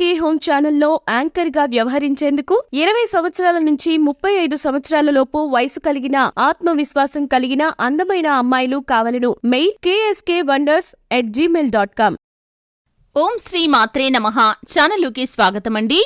KSK home ఛానల్లో యాంకర్గా వ్యవహరించేందుకు ఇరవై సంవత్సరాల నుంచి ముప్పై ఐదు సంవత్సరాల లోపు వయసు కలిగిన ఆత్మవిశ్వాసం కలిగిన అందమైన అమ్మాయిలు కావలను mail KSK wonders at Gmail dot com ఓం శ్రీ మాత్రే నమః. ఛానల్లోకి స్వాగతమండి.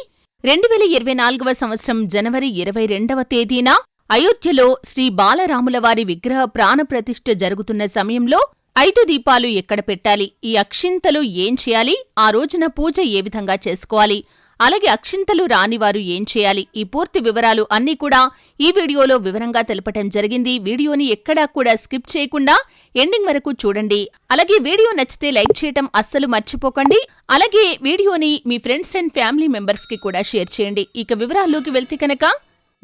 రెండు వేల ఇరవై నాలుగవ సంవత్సరం జనవరి ఇరవై రెండవ తేదీన అయోధ్యలో శ్రీ బాలరాములవారి విగ్రహ ప్రాణప్రతిష్ఠ జరుగుతున్న సమయంలో ఐదు దీపాలు ఎక్కడ పెట్టాలి? ఈ అక్షింతలు ఏం చేయాలి? ఆ రోజున పూజ ఏ విధంగా చేసుకోవాలి? అలాగే అక్షింతలు రానివారు ఏం చేయాలి? ఈ పూర్తి వివరాలు అన్నీ కూడా ఈ వీడియోలో వివరంగా తెలపటం జరిగింది. వీడియోని ఎక్కడా కూడా స్కిప్ చేయకుండా ఎండింగ్ వరకు చూడండి. అలాగే వీడియో నచ్చితే లైక్ చేయటం అస్సలు మర్చిపోకండి. అలాగే వీడియోని మీ ఫ్రెండ్స్ అండ్ ఫ్యామిలీ మెంబర్స్కి కూడా షేర్ చేయండి. ఇక వివరాల్లోకి వెళ్తే కనుక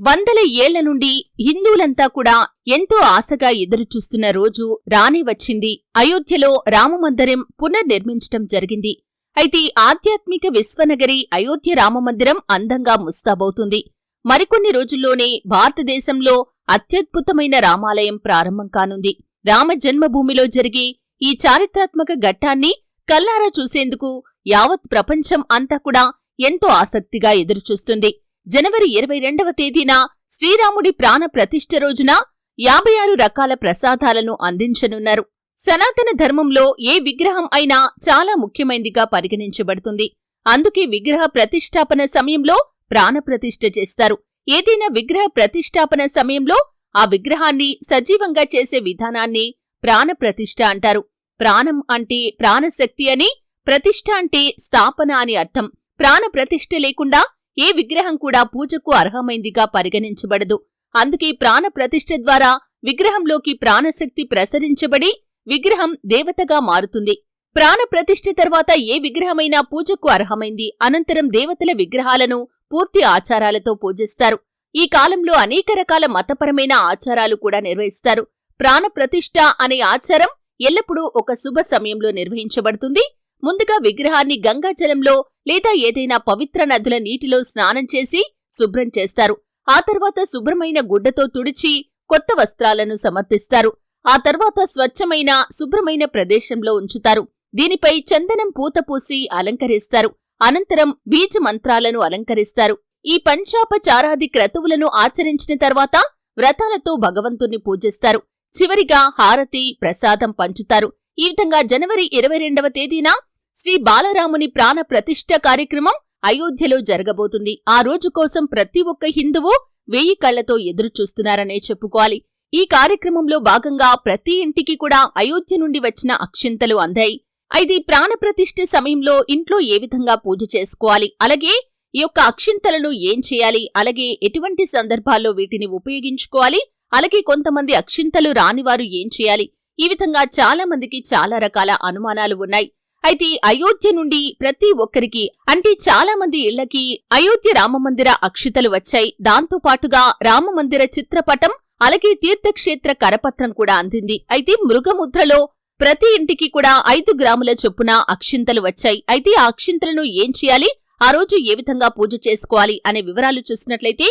వందల ఏళ్ళ నుండి హిందువులంతా కూడా ఎంతో ఆశగా ఎదురుచూస్తున్న రోజు రానే వచ్చింది. అయోధ్యలో రామమందిరం పునర్నిర్మించటం జరిగింది. అయితే ఆధ్యాత్మిక విశ్వనగరి అయోధ్య రామమందిరం అందంగా ముస్తాబవుతుంది. మరికొన్ని రోజుల్లోనే భారతదేశంలో అత్యద్భుతమైన రామాలయం ప్రారంభం కానుంది. రామ జన్మభూమిలో జరిగే ఈ చారిత్రాత్మక ఘట్టాన్ని కల్లారా చూసేందుకు యావత్ ప్రపంచం అంతా కూడా ఎంతో ఆసక్తిగా ఎదురుచూస్తుంది. జనవరి ఇరవై రెండవ తేదీన శ్రీరాముడి ప్రాణ ప్రతిష్ఠ రోజున యాభై ఆరు రకాల ప్రసాదాలను అందించనున్నారు. సనాతన ధర్మంలో ఏ విగ్రహం అయినా చాలా ముఖ్యమైనదిగా పరిగణించబడుతుంది. అందుకే విగ్రహ ప్రతిష్టాపన సమయంలో ప్రాణప్రతిష్ఠ చేస్తారు. ఏదైనా విగ్రహ ప్రతిష్టాపన సమయంలో ఆ విగ్రహాన్ని సజీవంగా చేసే విధానాన్ని ప్రాణప్రతిష్ఠ అంటారు. ప్రాణం అంటే ప్రాణశక్తి అని ప్రతిష్ఠ అంటే స్థాపన అని అర్థం. ప్రాణప్రతిష్ఠ లేకుండా ఏ విగ్రహం కూడా పూజకు అర్హమైందిగా పరిగణించబడదు. అందుకే ప్రాణ ప్రతిష్ఠ ద్వారా విగ్రహంలోకి ప్రాణశక్తి ప్రసరించబడి విగ్రహం దేవతగా మారుతుంది. ప్రాణ ప్రతిష్ఠ తర్వాత ఏ విగ్రహమైనా పూజకు అర్హమైంది అనంతరం దేవతల విగ్రహాలను పూర్తి ఆచారాలతో పూజిస్తారు. ఈ కాలంలో అనేక రకాల మతపరమైన ఆచారాలు కూడా నిర్వహిస్తారు. ప్రాణ ప్రతిష్ఠ అనే ఆచారం ఎల్లప్పుడూ ఒక శుభ సమయంలో నిర్వహించబడుతుంది. ముందుగా విగ్రహాన్ని గంగాజలంలో లేదా ఏదైనా పవిత్ర నదుల నీటిలో స్నానం చేసి శుభ్రం చేస్తారు. ఆ తర్వాత శుభ్రమైన గుడ్డతో తుడిచి కొత్త వస్త్రాలను సమర్పిస్తారు. ఆ తర్వాత స్వచ్ఛమైన శుభ్రమైన ప్రదేశంలో ఉంచుతారు. దీనిపై చందనం పూత పూసి అలంకరిస్తారు. అనంతరం బీజ మంత్రాలను అలంకరిస్తారు. ఈ పంచాపచారాది క్రతువులను ఆచరించిన తర్వాత వ్రతాలతో భగవంతుణ్ణి పూజిస్తారు. చివరిగా హారతి ప్రసాదం పంచుతారు. ఈ విధంగా జనవరి ఇరవై రెండవ తేదీన శ్రీ బాలరాముని ప్రాణ ప్రతిష్ఠ కార్యక్రమం అయోధ్యలో జరగబోతుంది. ఆ రోజు కోసం ప్రతి ఒక్క హిందువు వెయ్యి కళ్ళతో ఎదురుచూస్తున్నారనే చెప్పుకోవాలి. ఈ కార్యక్రమంలో భాగంగా ప్రతి ఇంటికి కూడా అయోధ్య నుండి వచ్చిన అక్షింతలు అందాయి. అయితే ప్రాణప్రతిష్ఠ సమయంలో ఇంట్లో ఏ విధంగా పూజ చేసుకోవాలి? అలాగే ఈ యొక్క అక్షింతలను ఏం చేయాలి? అలాగే ఎటువంటి సందర్భాల్లో వీటిని ఉపయోగించుకోవాలి? అలాగే కొంతమంది అక్షింతలు రానివారు ఏం చేయాలి? ఈ విధంగా చాలా మందికి చాలా రకాల అనుమానాలు ఉన్నాయి. అయితే అయోధ్య నుండి ప్రతి ఒక్కరికి అంటే చాలా మంది ఇళ్ళకి అయోధ్య రామమందిర అక్షితలు వచ్చాయి. దాంతో పాటుగా రామమందిర చిత్రపటం అలాగే తీర్థక్షేత్ర కరపత్రం కూడా అందింది. అయితే మృగముద్రలో ప్రతి ఇంటికి కూడా ఐదు గ్రాముల చొప్పున అక్షింతలు వచ్చాయి. అయితే ఆ అక్షింతలను ఏం చేయాలి? ఆ రోజు ఏ విధంగా పూజ చేసుకోవాలి? అనే వివరాలు చూసినట్లయితే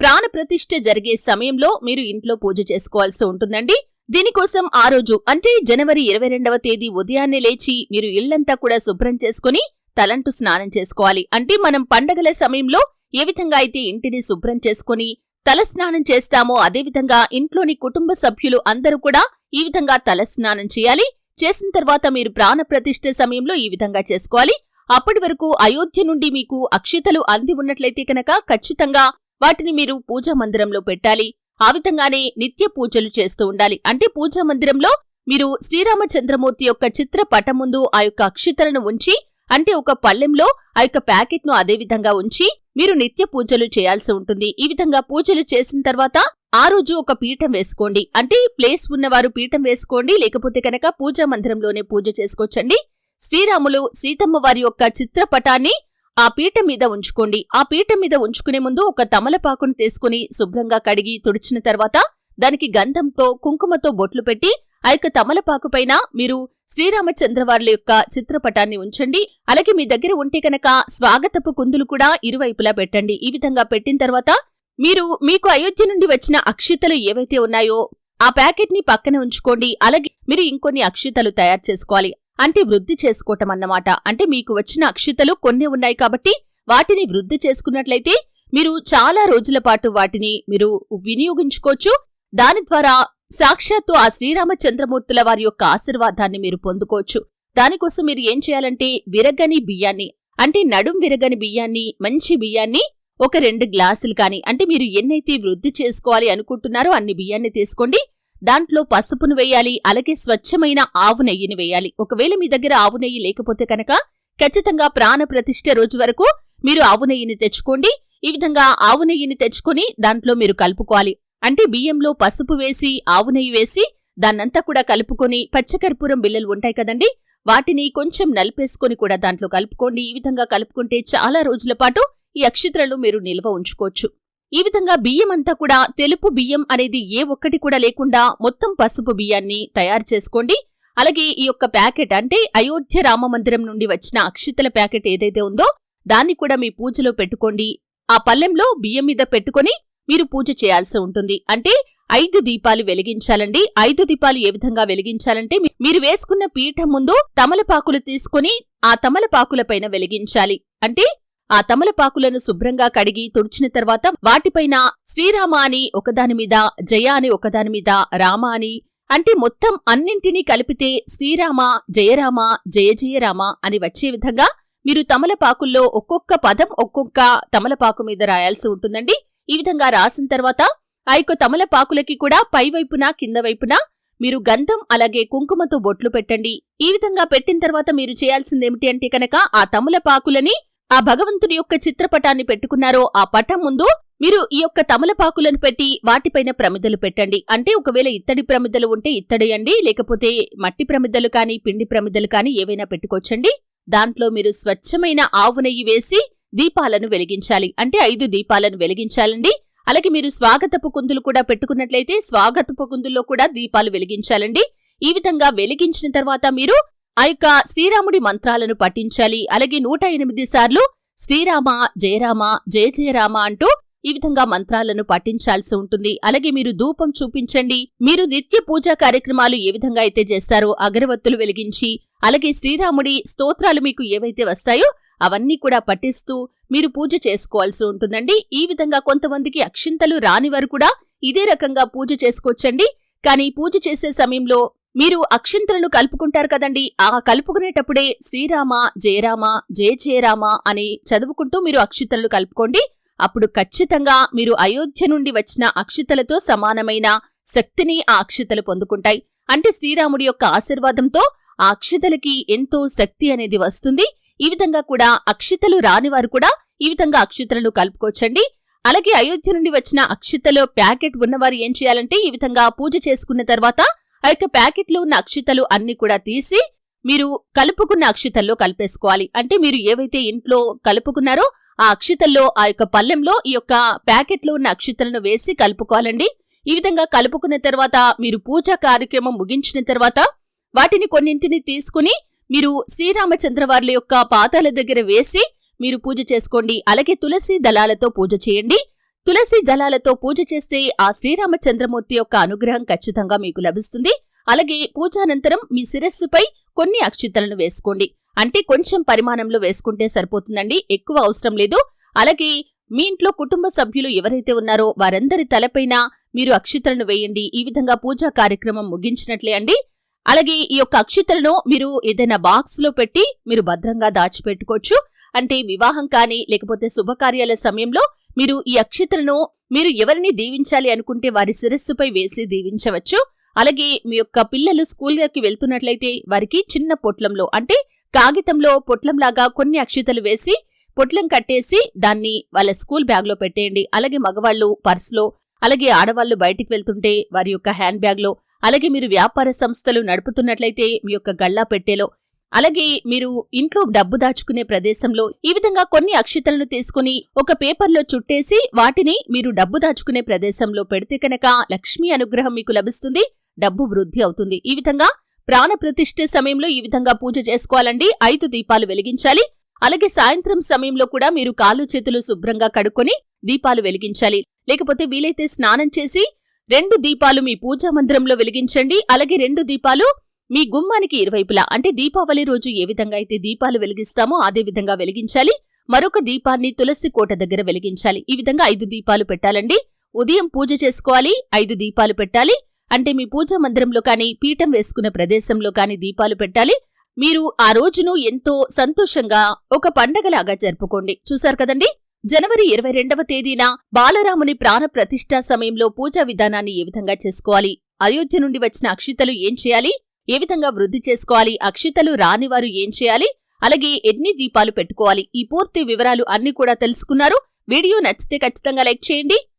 ప్రాణప్రతిష్ఠ జరిగే సమయంలో మీరు ఇంట్లో పూజ చేసుకోవాల్సి ఉంటుందండి. దీనికోసం ఆ రోజు అంటే జనవరి ఇరవై రెండవ తేదీ ఉదయాన్నే లేచి మీరు ఇళ్ళంతా కూడా శుభ్రం చేసుకుని తలంటు స్నానం చేసుకోవాలి. అంటే మనం పండగల సమయంలో ఏ విధంగా అయితే ఇంటిని శుభ్రం చేసుకుని తలస్నానం చేస్తామో అదేవిధంగా ఇంట్లోని కుటుంబ సభ్యులు అందరూ కూడా ఈ విధంగా తలస్నానం చేయాలి. చేసిన తర్వాత మీరు ప్రాణ ప్రతిష్ఠ సమయంలో ఈ విధంగా చేసుకోవాలి. అప్పటి వరకు అయోధ్య నుండి మీకు అక్షితలు అంది ఉన్నట్లయితే కనుక ఖచ్చితంగా వాటిని మీరు పూజా మందిరంలో పెట్టాలి. ఆ విధంగానే నిత్య పూజలు చేస్తూ ఉండాలి. అంటే పూజా మందిరంలో మీరు శ్రీరామచంద్రమూర్తి యొక్క చిత్ర పటం ముందు ఆ యొక్క అక్షితలను ఉంచి అంటే ఒక పళ్ళెంలో ఆ యొక్క ప్యాకెట్ను అదే విధంగా ఉంచి మీరు నిత్య పూజలు చేయాల్సి ఉంటుంది. ఈ విధంగా పూజలు చేసిన తర్వాత ఆ రోజు ఒక పీఠం వేసుకోండి. అంటే ప్లేస్ ఉన్నవారు పీఠం వేసుకోండి లేకపోతే కనుక పూజా మందిరంలోనే పూజ చేసుకోవచ్చండి. శ్రీరాములు సీతమ్మ వారి యొక్క చిత్రపటాన్ని ఆ పీట మీద ఉంచుకోండి. ఆ పీట మీద ఉంచుకునే ముందు ఒక తమలపాకును తీసుకుని శుభ్రంగా కడిగి తుడిచిన తర్వాత దానికి గంధంతో కుంకుమతో బొట్లు పెట్టి ఆ యొక్క తమలపాకు పైన మీరు శ్రీరామచంద్రవార్ల యొక్క చిత్రపటాన్ని ఉంచండి. అలాగే మీ దగ్గర ఉంటే కనుక స్వాగతపు కుందులు కూడా ఇరువైపులా పెట్టండి. ఈ విధంగా పెట్టిన తర్వాత మీరు మీకు అయోధ్య నుండి వచ్చిన అక్షితలు ఏవైతే ఉన్నాయో ఆ ప్యాకెట్ని పక్కన ఉంచుకోండి. అలాగే మీరు ఇంకొన్ని అక్షితలు తయారు చేసుకోవాలి. అంటే వృద్ధి చేసుకోవటం అన్నమాట అంటే మీకు వచ్చిన అక్షితలు కొన్ని ఉన్నాయి కాబట్టి వాటిని వృద్ధి చేసుకున్నట్లయితే మీరు చాలా రోజుల పాటు వాటిని మీరు వినియోగించుకోవచ్చు. దాని ద్వారా సాక్షాత్తు ఆ శ్రీరామచంద్రమూర్తుల వారి యొక్క ఆశీర్వాదాన్ని మీరు పొందుకోవచ్చు. దానికోసం మీరు ఏం చేయాలంటే విరగని బియ్యాన్ని అంటే నడుం విరగని బియ్యాన్ని మంచి బియ్యాన్ని ఒక రెండు గ్లాసులు కానీ అంటే మీరు ఎన్నైతే వృద్ధి చేసుకోవాలి అనుకుంటున్నారో అన్ని బియ్యాన్ని తీసుకోండి. దాంట్లో పసుపును వేయాలి అలాగే స్వచ్ఛమైన ఆవు నెయ్యిని వేయాలి. ఒకవేళ మీ దగ్గర ఆవు నెయ్యి లేకపోతే కనుక ఖచ్చితంగా ప్రాణ ప్రతిష్ఠ రోజు వరకు మీరు ఆవు నెయ్యిని తెచ్చుకోండి. ఈ విధంగా ఆవు నెయ్యిని తెచ్చుకొని దాంట్లో మీరు కలుపుకోవాలి. అంటే బియ్యంలో పసుపు వేసి ఆవు నెయ్యి వేసి దాన్నంతా కూడా కలుపుకొని పచ్చకర్పూరం బిల్లలు ఉంటాయి కదండి వాటిని కొంచెం నలిపేసుకొని కూడా దాంట్లో కలుపుకోండి. ఈ విధంగా కలుపుకుంటే చాలా రోజుల పాటు ఈ అక్షిత్రలు మీరు నిల్వ ఉంచుకోవచ్చు. ఈ విధంగా బియ్యం అంతా కూడా తెలుపు బియ్యం అనేది ఏ ఒక్కటి కూడా లేకుండా మొత్తం పసుపు బియ్యాన్ని తయారు చేసుకోండి. అలాగే ఈ యొక్క ప్యాకెట్ అంటే అయోధ్య రామ మందిరం నుండి వచ్చిన అక్షితల ప్యాకెట్ ఏదైతే ఉందో దాన్ని కూడా మీ పూజలో పెట్టుకోండి. ఆ పల్లెంలో బియ్యం మీద పెట్టుకొని మీరు పూజ చేయాల్సి ఉంటుంది. అంటే ఐదు దీపాలు వెలిగించాలండి. ఐదు దీపాలు ఏ విధంగా వెలిగించాలంటే మీరు వేసుకున్న పీఠం ముందు తమలపాకులు తీసుకొని ఆ తమలపాకుల పైన వెలిగించాలి. అంటే ఆ తమలపాకులను శుభ్రంగా కడిగి తుడిచిన తర్వాత వాటిపైన శ్రీరామ అని ఒకదాని మీద జయ అని ఒకదాని మీద రామ అని అంటే మొత్తం అన్నింటినీ కలిపితే శ్రీరామ జయరామ జయ జయరామ అని వచ్చే విధంగా మీరు తమలపాకుల్లో ఒక్కొక్క పదం ఒక్కొక్క తమలపాకు మీద రాయాల్సి ఉంటుందండి. ఈ విధంగా రాసిన తర్వాత ఆ యొక్క తమలపాకులకి కూడా పైవైపున కింద వైపున మీరు గంధం అలాగే కుంకుమతో బొట్లు పెట్టండి. ఈ విధంగా పెట్టిన తర్వాత మీరు చేయాల్సిందేమిటి అంటే కనుక ఆ తమలపాకులని ఆ భగవంతుని యొక్క చిత్రపటాన్ని పెట్టుకున్నారో ఆ పటం ముందు మీరు ఈ యొక్క తమలపాకులను పెట్టి వాటిపైన ప్రమిదలు పెట్టండి. అంటే ఒకవేళ ఇత్తడి ప్రమిదలు ఉంటే ఇత్తడియండి లేకపోతే మట్టి ప్రమిదలు కానీ పిండి ప్రమిదలు కానీ ఏవైనా పెట్టుకోవచ్చండి. దాంట్లో మీరు స్వచ్ఛమైన ఆవు నెయ్యి వేసి దీపాలను వెలిగించాలి. అంటే ఐదు దీపాలను వెలిగించాలండి. అలాగే మీరు స్వాగతపు కుందులు కూడా పెట్టుకున్నట్లయితే స్వాగతపు కుందుల్లో కూడా దీపాలు వెలిగించాలండి. ఈ విధంగా వెలిగించిన తర్వాత మీరు ఆ యొక్క శ్రీరాముడి మంత్రాలను పఠించాలి. అలాగే నూట ఎనిమిది సార్లు శ్రీరామ జయరామ జయ జయరామ అంటూ ఈ విధంగా మంత్రాలను పఠించాల్సి ఉంటుంది. అలాగే మీరు ధూపం చూపించండి. మీరు నిత్య పూజా కార్యక్రమాలు ఏ విధంగా అయితే చేస్తారో అగరవత్తులు వెలిగించి అలాగే శ్రీరాముడి స్తోత్రాలు మీకు ఏవైతే వస్తాయో అవన్నీ కూడా పఠిస్తూ మీరు పూజ చేసుకోవాల్సి ఉంటుందండి. ఈ విధంగా కొంతమందికి అక్షింతలు రాని వారు కూడా ఇదే రకంగా పూజ చేసుకోవచ్చండి. కానీ పూజ చేసే సమయంలో మీరు అక్షింతలను కలుపుకుంటారు కదండి. ఆ కలుపుకునేటప్పుడే శ్రీరామ జయరామ జయ జయరామ అని చదువుకుంటూ మీరు అక్షితలను కలుపుకోండి. అప్పుడు ఖచ్చితంగా మీరు అయోధ్య నుండి వచ్చిన అక్షితలతో సమానమైన శక్తిని ఆ అక్షితలు పొందుకుంటాయి. అంటే శ్రీరాముడి యొక్క ఆశీర్వాదంతో ఆ అక్షితలకి ఎంతో శక్తి అనేది వస్తుంది. ఈ విధంగా కూడా అక్షితలు రానివారు కూడా ఈ విధంగా అక్షితలను కలుపుకోవచ్చండి. అలాగే అయోధ్య నుండి వచ్చిన అక్షితలో ప్యాకెట్ ఉన్నవారు ఏం చేయాలంటే ఈ విధంగా పూజ చేసుకున్న తర్వాత ఆ యొక్క ప్యాకెట్లో ఉన్న అక్షితలు అన్ని కూడా తీసి మీరు కలుపుకున్న అక్షితల్లో కలిపేసుకోవాలి. అంటే మీరు ఏవైతే ఇంట్లో కలుపుకున్నారో ఆ అక్షితల్లో ఆ యొక్క పళ్ళెంలో ఈ యొక్క ప్యాకెట్లో ఉన్న అక్షితలను వేసి కలుపుకోవాలండి. ఈ విధంగా కలుపుకున్న తర్వాత మీరు పూజా కార్యక్రమం ముగించిన తర్వాత వాటిని కొన్నింటిని తీసుకుని మీరు శ్రీరామచంద్ర వార్ల యొక్క పాతాల దగ్గర వేసి మీరు పూజ చేసుకోండి. అలాగే తులసి దళాలతో పూజ చేయండి. తులసి దళాలతో పూజ చేస్తే ఆ శ్రీరామచంద్రమూర్తి యొక్క అనుగ్రహం ఖచ్చితంగా మీకు లభిస్తుంది. అలాగే పూజానంతరం మీ శిరస్సుపై కొన్ని అక్షితలను వేసుకోండి. అంటే కొంచెం పరిమాణంలో వేసుకుంటే సరిపోతుందండి. ఎక్కువ అవసరం లేదు. అలాగే మీ ఇంట్లో కుటుంబ సభ్యులు ఎవరైతే ఉన్నారో వారందరి తలపైన మీరు అక్షితలను వేయండి. ఈ విధంగా పూజా కార్యక్రమం ముగించినట్లే అండి. అలాగే ఈ యొక్క అక్షితలను మీరు ఏదైనా బాక్స్లో పెట్టి మీరు భద్రంగా దాచిపెట్టుకోవచ్చు. అంటే వివాహం కానీ లేకపోతే శుభకార్యాల సమయంలో మీరు ఈ అక్షితలను మీరు ఎవరిని దీవించాలి అనుకుంటే వారి శిరస్సుపై వేసి దీవించవచ్చు. అలాగే మీ యొక్క పిల్లలు స్కూల్కి వెళ్తున్నట్లయితే వారికి చిన్న పొట్లంలో అంటే కాగితంలో పొట్లంలాగా కొన్ని అక్షితలు వేసి పొట్లం కట్టేసి దాన్ని వాళ్ళ స్కూల్ బ్యాగ్లో పెట్టేయండి. అలాగే మగవాళ్ళు పర్స్లో అలాగే ఆడవాళ్ళు బయటికి వెళ్తుంటే వారి యొక్క హ్యాండ్ బ్యాగ్లో అలాగే మీరు వ్యాపార సంస్థలు నడుపుతున్నట్లయితే మీ యొక్క గళ్ళా పెట్టేలో అలాగే మీరు ఇంట్లో డబ్బు దాచుకునే ప్రదేశంలో ఈ విధంగా కొన్ని అక్షితలను తీసుకుని ఒక పేపర్లో చుట్టేసి వాటిని మీరు డబ్బు దాచుకునే ప్రదేశంలో పెడితే కనుక లక్ష్మీ అనుగ్రహం మీకు లభిస్తుంది. డబ్బు వృద్ధి అవుతుంది. ఈ విధంగా ప్రాణ ప్రతిష్ఠ సమయంలో ఈ విధంగా పూజ చేసుకోవాలండి. ఐదు దీపాలు వెలిగించాలి. అలాగే సాయంత్రం సమయంలో కూడా మీరు కాళ్ళు చేతులు శుభ్రంగా కడుక్కొని దీపాలు వెలిగించాలి. లేకపోతే వీలైతే స్నానం చేసి రెండు దీపాలు మీ పూజా మందిరంలో వెలిగించండి. అలాగే రెండు దీపాలు మీ గుమ్మానికి ఇరువైపులా. అంటే దీపావళి రోజు ఏ విధంగా అయితే దీపాలు వెలిగిస్తామో అదే విధంగా వెలిగించాలి. మరొక దీపాన్ని తులసి కోట దగ్గర వెలిగించాలి. ఈ విధంగా ఐదు దీపాలు పెట్టాలండి. ఉదయం పూజ చేసుకోవాలి. ఐదు దీపాలు పెట్టాలి. అంటే మీ పూజా మందిరంలో కానీ పీఠం వేసుకున్న ప్రదేశంలో కానీ దీపాలు పెట్టాలి. మీరు ఆ రోజును ఎంతో సంతోషంగా ఒక పండగలాగా జరుపుకోండి. చూశారు కదండి? జనవరి ఇరవై రెండవ తేదీన బాలరాముని ప్రాణ ప్రతిష్ఠా సమయంలో పూజా విధానాన్ని ఏ విధంగా చేసుకోవాలి? అయోధ్య నుండి వచ్చిన అక్షితలు ఏం చేయాలి? ఏ విధంగా వృద్ధి చేసుకోవాలి? అక్షితలు రానివారు ఏం చేయాలి? అలాగే ఎన్ని దీపాలు పెట్టుకోవాలి? ఈ పూర్తి వివరాలు అన్ని కూడా తెలుసుకున్నారు. వీడియో నచ్చితే ఖచ్చితంగా లైక్ చేయండి.